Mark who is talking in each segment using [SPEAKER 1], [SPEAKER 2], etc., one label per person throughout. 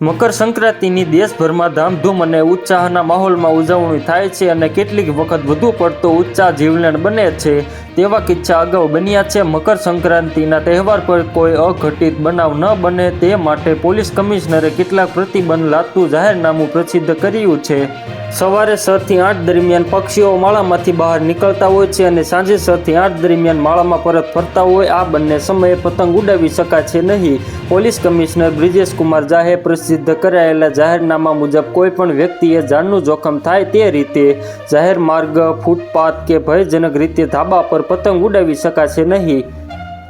[SPEAKER 1] મકર સંક્રાંતિની દેશભરમાં ધામધૂમ અને ઉત્સાહના માહોલમાં ઉજવણી થાય છે અને કેટલીક વખત વધુ પડતો ઉત્સાહ જીવલેણ બને છે તેવા કિસ્સા અગાઉ બન્યા છે. મકર સંક્રાંતિના તહેવાર પર કોઈ અઘટિત બનાવ ન બને તે માટે પોલીસ કમિશનરે કેટલાક પ્રતિબંધ લાદતું જાહેરનામું પ્રસિદ્ધ કર્યું છે. સવારે છ થી આઠ દરમિયાન પક્ષીઓ માળામાંથી બહાર નીકળતા હોય છે અને સાંજે છ થી આઠ દરમિયાન માળામાં પરત ફરતા હોય, આ બંને સમયે પતંગ ઉડાવી શકાશે નહીં. પોલીસ કમિશનર બ્રિજેશ કુમાર જાહે પ્રસિદ્ધ કરાયેલા જાહેરનામા મુજબ કોઈ પણ વ્યક્તિએ જાનનું જોખમ થાય તે રીતે જાહેર માર્ગ, ફૂટપાથ કે ભયજનક રીતે ધાબા પર પતંગ ઉડાવી શકાશે નહીં.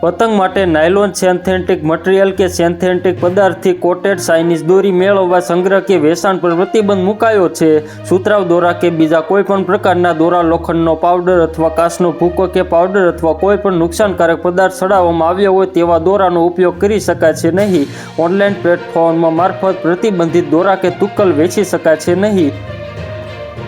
[SPEAKER 1] પતંગ માટે નાયલોન સેન્થેટિક મટીરિયલ કે સેન્થેટિક પદાર્થથી કોટેડ ચાઇનીઝ દોરી મેળવવા સંગ્રહ કે વેચાણ પર પ્રતિબંધ મુકાયો છે. સુતરાવ દોરા કે બીજા કોઈપણ પ્રકારના દોરા, લોખંડનો પાવડર અથવા કાચનો ભૂકો કે પાવડર અથવા કોઈપણ નુકસાનકારક પદાર્થ ચડાવવામાં આવ્યો હોય તેવા દોરાનો ઉપયોગ કરી શકાય છે નહીં. ઓનલાઈન પ્લેટફોર્મ મારફત પ્રતિબંધિત દોરા કે તુક્કલ વેચી શકાય છે નહીં.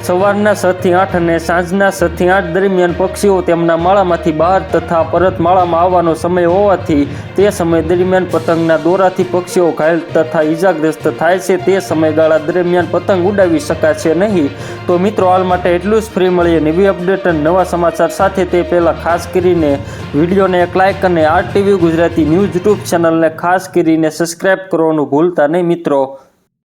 [SPEAKER 1] સવારના છ થી આઠ અને સાંજના છ થી આઠ દરમિયાન પક્ષીઓ તેમના માળામાંથી બહાર તથા પરત માળામાં આવવાનો સમય હોવાથી તે સમય દરમિયાન પતંગના દોરાથી પક્ષીઓ ઘાયલ તથા ઈજાગ્રસ્ત થાય છે. તે સમયગાળા દરમિયાન પતંગ ઉડાવી શકાશે નહીં. તો મિત્રો, હાલ માટે એટલું જ. ફ્રી મળીએ નવી અપડેટ અને નવા સમાચાર સાથે. તે પહેલાં ખાસ કરીને વિડીયોને એક લાઇક અને R TV Gujarati news YouTube ચેનલને ખાસ કરીને સબસ્ક્રાઇબ કરવાનું ભૂલતા નહીં મિત્રો.